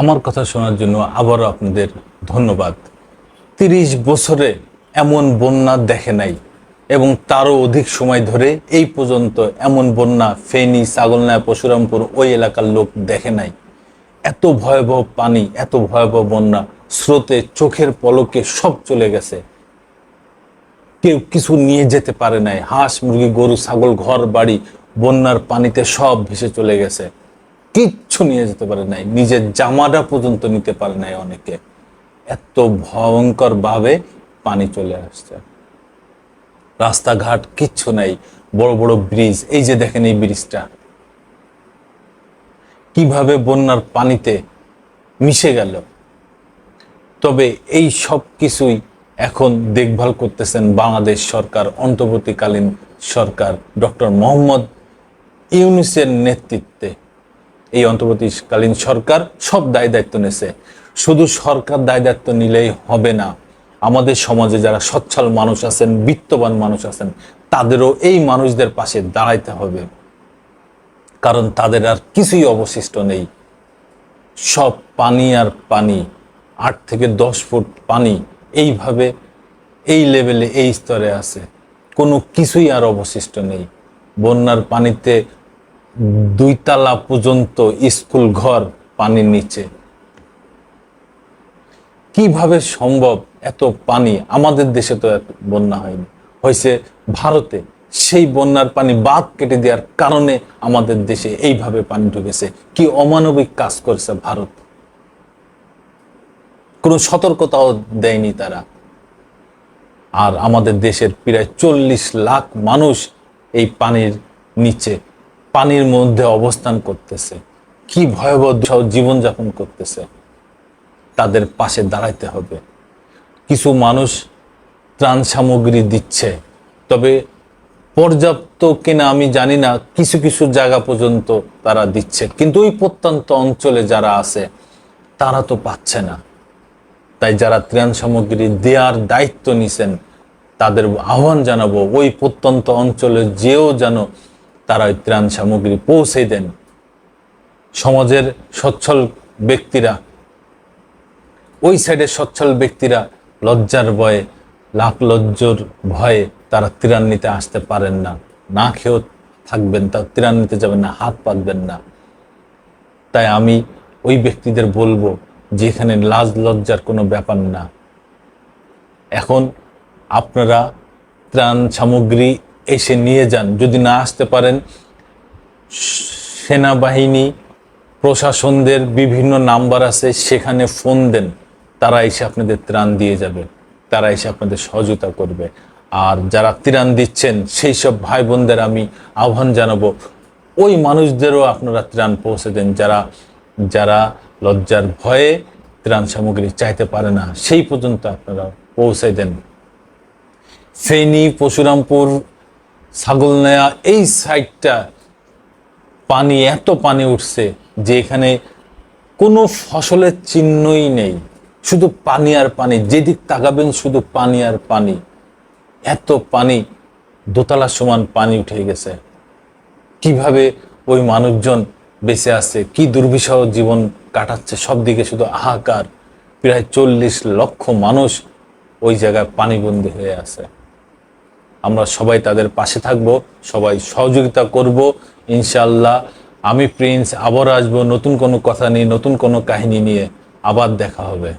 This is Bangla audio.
আমার কথা শোনার জন্য আবারও আপনাদের ধন্যবাদ। তিরিশ বছরে এমন বন্যা দেখে নাই এবং তারও অধিক সময় ধরে এই পর্যন্ত এমন বন্যা ফেনী, ছাগলনায়, পশুরামপুর ওই এলাকার লোক দেখে নাই। এত ভয়াবহ পানি, এত ভয়াবহ বন্যা, স্রোতে চোখের পলকে সব চলে গেছে। কেউ কিছু নিয়ে যেতে পারে নাই। হাঁস, মুরগি, গরু, ছাগল ঘর বাড়ি বন্যার পানিতে সব ভেসে চলে গেছে। কিচ্ছু নিয়ে যেতে পারে নাই, নিজের জামাটা পর্যন্ত নিতে পারে নাই অনেকে। এত ভয়ঙ্কর ভাবে পানি চলে আসছে। রাস্তাঘাট কিচ্ছু নাই, বড় বড় ব্রিজ, এই যে দেখেন এই ব্রিজটা। কীভাবে বন্যার পানিতে মিশে গেল। তবে এই সব কিছুই এখন দেখভাল করতেছেন বাংলাদেশ সরকার, অন্তর্বর্তীকালীন সরকার, ডক্টর মোহাম্মদ ইউনুসের নেতৃত্বে। এই অন্তর্বর্তীকালীন সরকার সব দায় দায়িত্ব নেছে। শুধু সরকার দায় দায়িত্ব নিলেই হবে না। আমাদের সমাজে যারা সচ্ছল মানুষ আছেন, বিত্তবান মানুষ আছেন, তাদেরও এই মানুষদের পাশে দাঁড়াইতে হবে। কারণ তাদের আর কিছুই অবশিষ্ট নেই। সব পানি আর পানি, আট থেকে দশ ফুট পানি এইভাবে এই লেভেলে এই স্তরে আছে। কোনো কিছুই আর অবশিষ্ট নেই। বন্যার পানিতে দুইতলা পর্যন্ত স্কুল ঘর পানির নিচে। কীভাবে সম্ভব এত পানি? আমাদের দেশে তো বন্যা হয়নি। হয়েছে ভারতে সেই বন্যার পানি বাদ কেটে দেওয়ার কারণে আমাদের দেশে এইভাবে পানি ঢুকেছে। কি অমানবিক কাজ করেছে ভারত? কোনো সতর্কতাও দেয়নি তারা। আর আমাদের দেশের প্রায় চল্লিশ লাখ মানুষ এই পানির নিচে পানির মধ্যে অবস্থান করতেছে। কি ভয়াবহ জীবনযাপন করতেছে। তাদের পাশে দাঁড়াইতে হবে। কিছু মানুষ ত্রাণ সামগ্রী দিচ্ছে। তবে পর্যাপ্ত কিনা আমি জানি না। কিছু কিছু জায়গা পর্যন্ত তারা দিচ্ছে। কিন্তু ওই প্রত্যন্ত অঞ্চলে যারা আছে, তারা তো পাচ্ছে না। তাই যারা ত্রাণ সামগ্রী দেওয়ার দায়িত্ব নিছেন, তাদের আহ্বান জানাব, ওই প্রত্যন্ত অঞ্চলে যেও যেন তারা ওই ত্রাণ সামগ্রী পৌঁছে দেন। সমাজের সচ্ছল ব্যক্তিরা, ওই সাইডে সচ্ছল ব্যক্তিরা লজ্জার ভয়ে, লাখ লজ্জর ভয়ে তারা ত্রাণ নিতে আসতে পারেন না। না খেয়েও থাকবেন তা, ত্রাণ নিতে যাবেন না, হাত পাতবেন না। তাই আমি ওই ব্যক্তিদের বলব যে এখানে লাজ লজ্জার কোনো ব্যাপার না। এখন আপনারা ত্রাণ সামগ্রী এসে নিয়ে যান। যদি না আসতে পারেন, সেনাবাহিনী, প্রশাসনদের বিভিন্ন নাম্বার আছে, সেখানে ফোন দেন। তারা এসে আপনাদের ত্রাণ দিয়ে যাবে। তারা এসে আপনাদের সহযোগিতা করবে। আর যারা ত্রাণ দিচ্ছেন, সেই সব ভাই বোনদের আমি আহ্বান জানাব। ওই মানুষদেরও আপনারা ত্রাণ পৌঁছে দেন। যারা যারা লজ্জার ভয়ে ত্রাণ সামগ্রী চাইতে পারে না, সেই পর্যন্ত আপনারা পৌঁছে দেন। ফেনী পশুরামপুর ছাগলনায়া এই সাইডটা পানি, এত পানি উঠছে যে এখানে কোনো ফসলের চিহ্নই নেই। শুধু পানি আর পানি, যেদিক তাকাবেন শুধু পানি আর পানি। এত পানি দোতলার সমান পানি উঠে গেছে। কীভাবে ওই মানুষজন বেঁচে আছে? কি দুর্বিষহ জীবন কাটাচ্ছে? সব দিকে শুধু হাহাকার প্রায় চল্লিশ লক্ষ মানুষ ওই জায়গায় পানিবন্দী হয়ে আছে। আমরা সবাই তাদের পাশে থাকব, সবাই সহযোগিতা করব ইনশাল্লাহ আমি প্রিন্স আবার আসব নতুন কোনো কথা নিয়ে, নতুন কোনো কাহিনী নিয়ে আবার দেখা হবে।